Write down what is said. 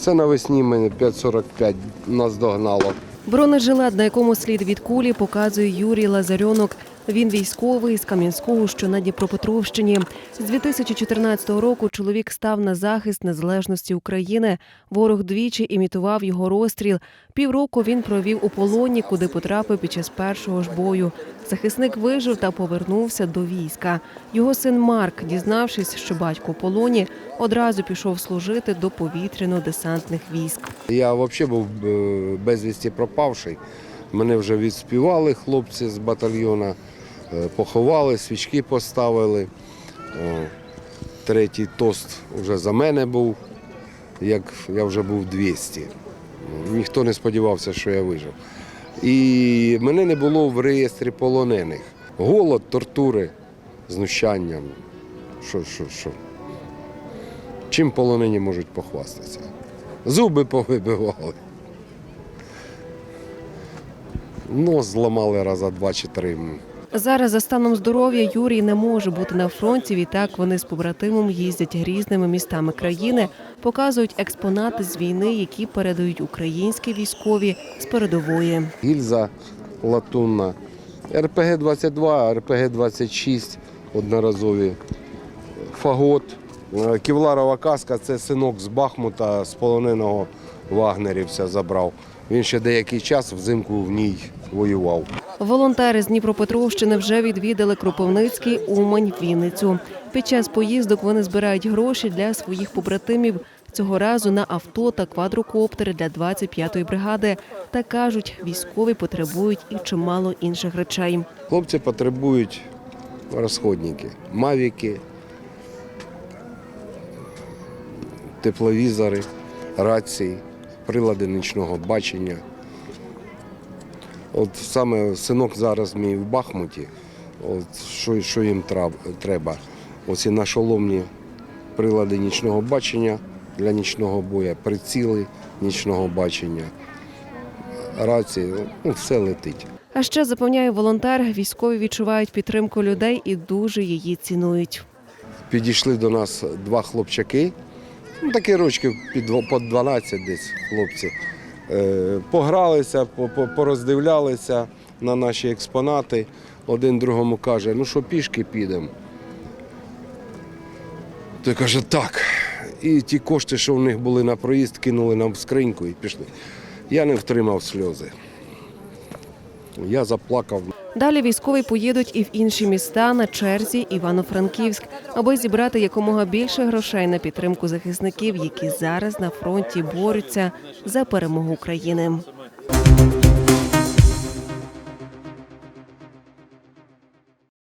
Це навесні мене 5.45 нас догнало. Бронежилет, на якому слід від кулі, показує Юрій Лазарьонок. Він військовий з Кам'янського, що на Дніпропетровщині. З 2014 року чоловік став на захист незалежності України. Ворог двічі імітував його розстріл. Півроку він провів у полоні, куди потрапив під час першого ж бою. Захисник вижив та повернувся до війська. Його син Марк, дізнавшись, що батько у полоні, одразу пішов служити до повітряно-десантних військ. Я взагалі був е, безвісті пропавший. Мене вже відспівали хлопці з батальйону, е, поховали, свічки поставили. Третій тост вже за мене був, як я вже був 200. Ніхто не сподівався, що я вижив. І мене не було в реєстрі полонених. Голод, тортури, знущання. Що, що, що? Чим полонені можуть похвастатися? Зуби повибивали. Нос зламали раза два чи три. Зараз за станом здоров'я Юрій не може бути на фронті. Відтак вони з побратимом їздять різними містами країни, показують експонати з війни, які передають українські військові з передової. Гільза латунна, РПГ-22, РПГ-26 одноразові, фагот, Е, кевларова каска це синок з Бахмута, з полоненого вагнерівця забрав. Він ще деякий час взимку в ній воював. Волонтери з Дніпропетровщини вже відвідали Кропивницький, Умань, Вінницю. Під час поїздок вони збирають гроші для своїх побратимів. Цього разу на авто та квадрокоптери для 25-ї бригади. Та кажуть, військові потребують і чимало інших речей. Хлопці потребують розходники, мавіки, тепловізори, рації, прилади нічного бачення. От саме синок зараз мій в Бахмуті, от що, що їм треба. Оці нашоломні прилади нічного бачення для нічного бою, приціли нічного бачення, рації, ну, все летить. А ще запевняє волонтер, військові відчувають підтримку людей і дуже її цінують. Підійшли до нас два хлопчаки, ну, такі рочки під по 12 десь хлопці. Е, Погралися, по- по- пороздивлялися на наші експонати. Один другому каже, ну що пішки підемо. Той каже, так. І ті кошти, що в них були на проїзд, кинули нам в скриньку і пішли. Я не втримав сльози. Я заплакав. Далі військові поїдуть і в інші міста на черзі Івано-Франківськ, аби зібрати якомога більше грошей на підтримку захисників, які зараз на фронті борються за перемогу України.